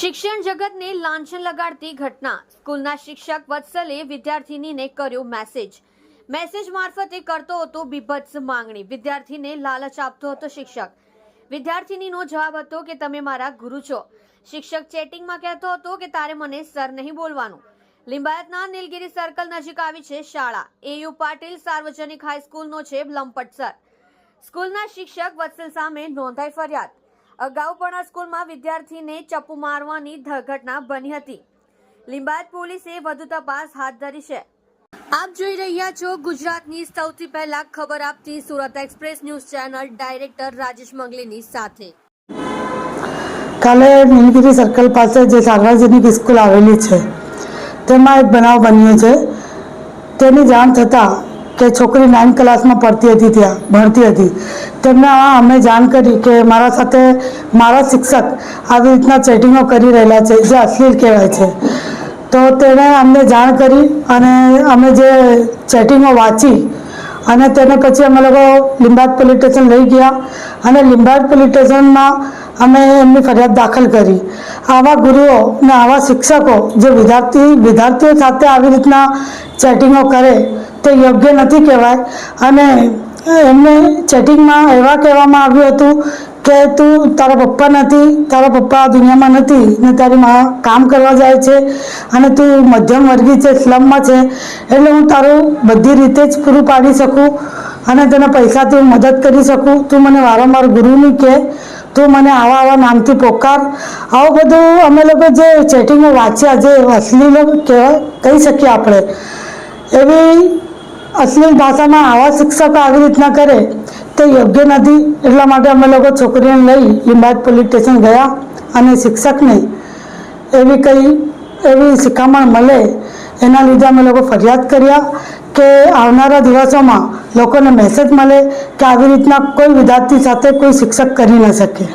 શિક્ષણ જગતને લાંછન લગાડતી ઘટના. સ્કૂલના શિક્ષક વત્સલે વિદ્યાર્થીનીને કર્યો મેસેજ. મેસેજ મારફતે કરતો હતો બીભત્સ માંગણી. વિદ્યાર્થીને લાલચ આપતો હતો શિક્ષક. વિદ્યાર્થીનીનો જવાબ હતો કે, તમે મારા ગુરુ છો. શિક્ષક ચેટિંગમાં કહેતો હતો કે, તારે મને સર નહીં બોલવાનું. લિંબાયતના નીલગિરી સર્કલ નજીક આવી છે શાળા. એયુ પાટીલ સાર્વજનિક હાઈસ્કૂલનો છે લંપટ સર. સ્કૂલના શિક્ષક વત્સલ સામે નોંધાઈ ફરિયાદ. અગાઉ પણ આ સ્કૂલમાં વિદ્યાર્થીને ચપ્પુ મારવાની ઘટના બની હતી. લિંબાયત પોલીસે વધુ તપાસ હાથ ધરી છે. આપ જોઈ રહ્યા છો ગુજરાતની સૌથી પહેલા ખબર આપતી Surat express news channel director Rajesh મંગલીની સાથે. કાલે નીલગીરી સર્કલ પાસે જે સાર્વજનિક સ્કૂલ આવેલી છે તેમાં એક બનાવ બન્યો છે. તેની જાણ થતાં કે છોકરી નાઇન્થ ક્લાસમાં પડતી હતી ત્યાં, ભણતી હતી. તેમને અમે જાણ કરી કે મારા સાથે મારા શિક્ષક આવી રીતના ચેટિંગો કરી રહેલા છે, જે અશ્લીલ કહેવાય છે. તો તેણે અમને જાણ કરી અને અમે જે ચેટિંગો વાંચી અને તેને પછી અમે લોકો લીંબાદ પોલીસ સ્ટેશન લઈ ગયા અને લીંબાદ પોલીસ સ્ટેશનમાં અમે એમની ફરિયાદ દાખલ કરી. આવા ગુરુઓ ને આવા શિક્ષકો જે વિદ્યાર્થી વિદ્યાર્થીઓ સાથે આવી રીતના ચેટિંગો કરે તે યોગ્ય નથી કહેવાય. અને એમને ચેટિંગમાં એવા કહેવામાં આવ્યું હતું કે તું તારા પપ્પા નથી, તારા પપ્પા દુનિયામાં નથી, ને તારી માં કામ કરવા જાય છે, અને તું મધ્યમ વર્ગી છે, સ્લમમાં છે, એટલે હું તારું બધી રીતે જ પૂરું પાડી શકું અને તને પૈસાથી હું મદદ કરી શકું. તું મને વારંવાર ગુરુની કહે તું મને આવા આવા નામથી પોકાર. આવું બધું અમે લોકો જે ચેટિંગો વાંચ્યા, જે અશ્લીલ કહેવાય, કહી શકીએ આપણે. એવી અશ્લીલ ભાષામાં આવા શિક્ષકો આવી રીતના કરે, તે યોગ્ય નથી. એટલા માટે અમે લોકો છોકરીઓને લઈ લીંબાયત પોલીસ સ્ટેશન ગયા અને શિક્ષકને એવી કંઈ, એવી શિખામણ મળે એના લીધે અમે લોકો ફરિયાદ કર્યા કે આવનારા દિવસોમાં લોકોને મેસેજ મળે કે આવી રીતના કોઈ વિદ્યાર્થી સાથે કોઈ શિક્ષક કરી ન શકે.